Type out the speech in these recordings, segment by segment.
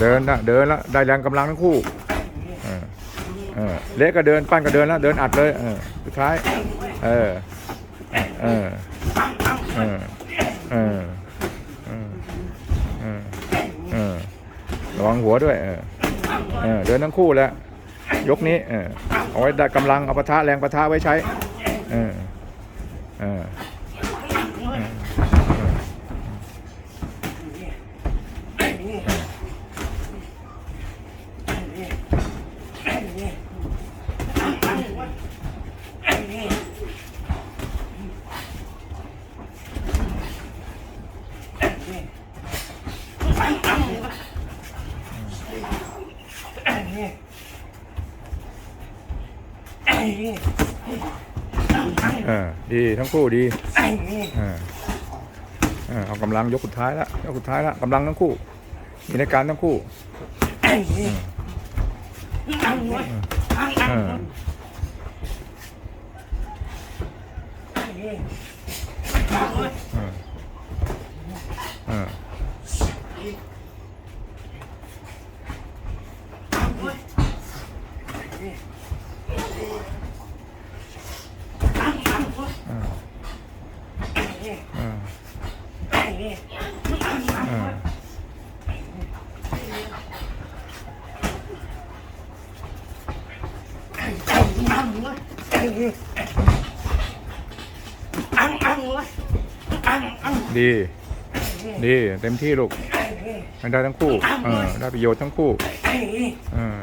เดินนะเดินแล้วได้แรงกำลังทั้งคู่เล็กก็เดินปั้นก็เดินแล้วเดินอัดเลยสุดท้าย เออเออเออเออเออเออเออระวังหัวด้วย เออเออเดินทั้งคู่แล้วยกนี้ เออเอาไว้ได้กำลังเอาปะทะแรงปะทะไว้ใช้ เออเออ ออดีทั้งคู่ดีเออเออเอากำลังยกสุดท้ายแล้วยกสุดท้ายแล้วกำลังทั้งคู่ มีในการทั้งคู่เออ ดี ดี เต็มที่ลูกมันได้ทั้งคู่ เออ ได้ประโยชน์ทั้งคู่ เออ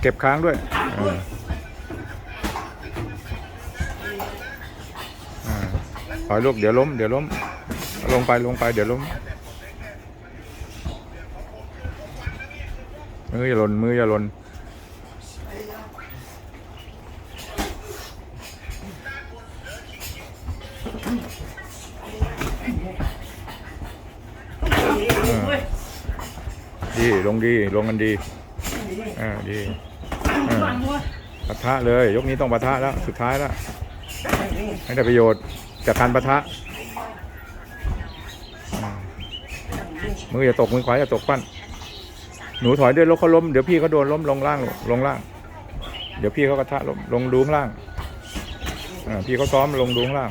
เก็บค้างด้วย เออ ปล่อยลูกเดี๋ยวล้มเดี๋ยวล้ม ลงไปลงไปเดี๋ยวล้ม มืออย่าหล่นมืออย่าหล่นดี ลงดี ลงกันดีอ่าดีปะทะเลย ยกนี้ต้องปะทะแล้ว สุดท้ายแล้ว ให้ได้ประโยชน์ จากการปะทะมืออย่าตกมือขวาอย่าตกปั้น หนูถอยด้วยรถเขาล้มเดี๋ยวพี่เขาโดนล้มลงล่างลงล่าง เดี๋ยวพี่เขากระทะล้มลงดูงล่างอพี่เขาซ้อมลงดูข้าง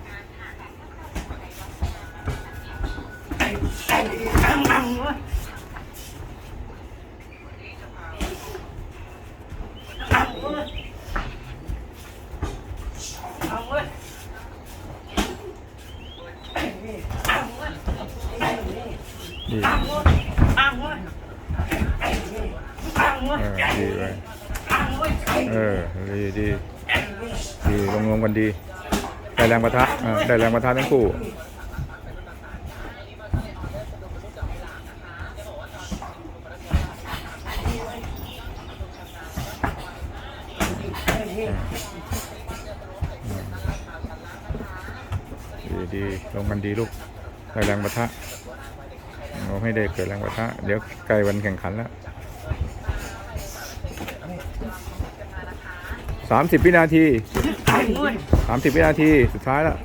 ดีดีไปเออดีดีดีลงรวมกันดี ได้แรงประทะได้แรงประทะทั้งคู่ ดีๆ ลงกันดีลูกได้แรงประทะเราให้ได้เกิดแรงประทะ เดี๋ยวใกล้วันแข่งขันแล้วสามสิบวินาทีสามสิบวินาที สุดท้ายแล้ว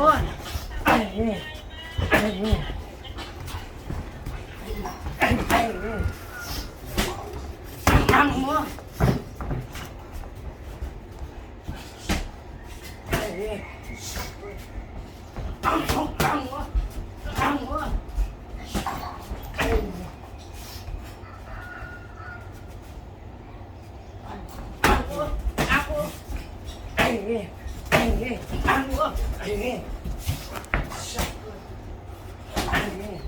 Вон. 안 먹어. 안 해. 안 해.